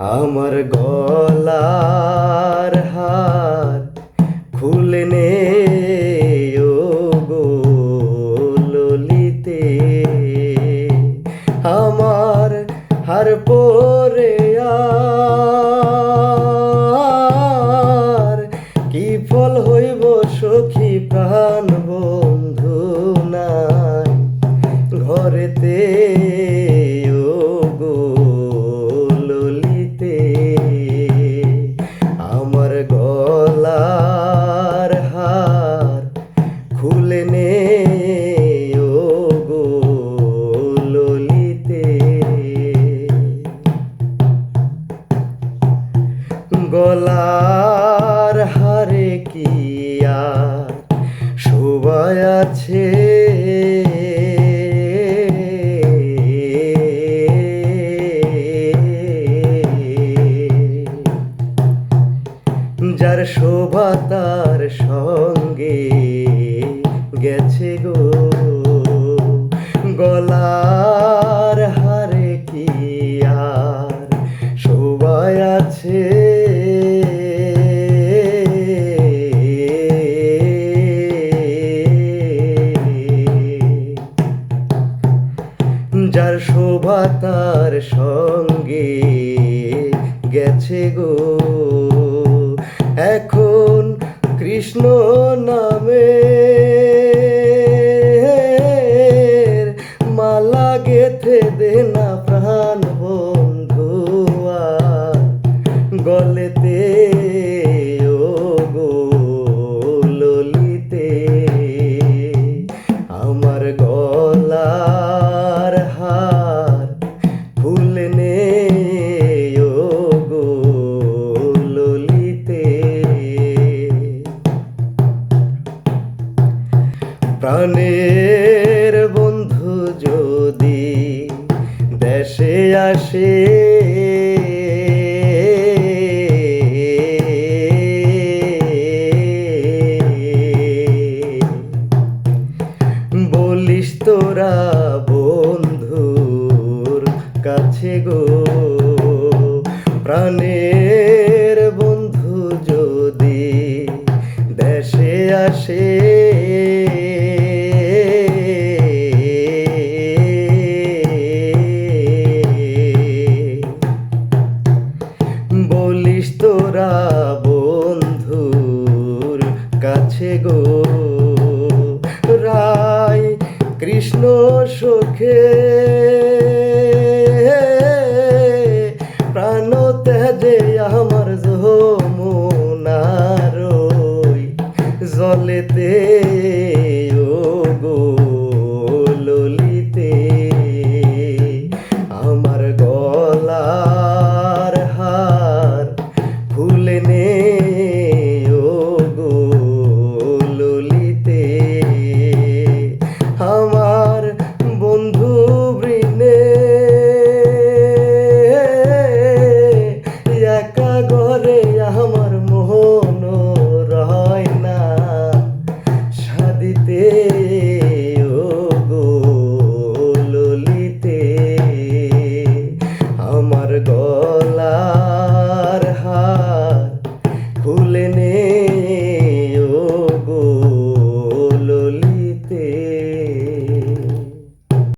আমার গলার হার খুলে নে গো ললিতে। আমার হার পরে আর খুলে নে ও ললিতে। গলার হারে কি আর শোভায় আছে? যার শোভা তার সঙ্গে গেছে গো। গলার হারে কি আর শোভায় আছে? যার শোভা তার সঙ্গে গেছে গো। এখন কৃষ্ণ নামে প্রাণের বন্ধু যদি দেশে আসে। বলিস তোরা বন্ধুর কাছে গো। প্রাণের বন্ধু যদি দেশে আসে। কাছে গো। রায় কৃষ্ণ সুখে। প্রাণ তেজে আমার যমুনার জলেতে রে।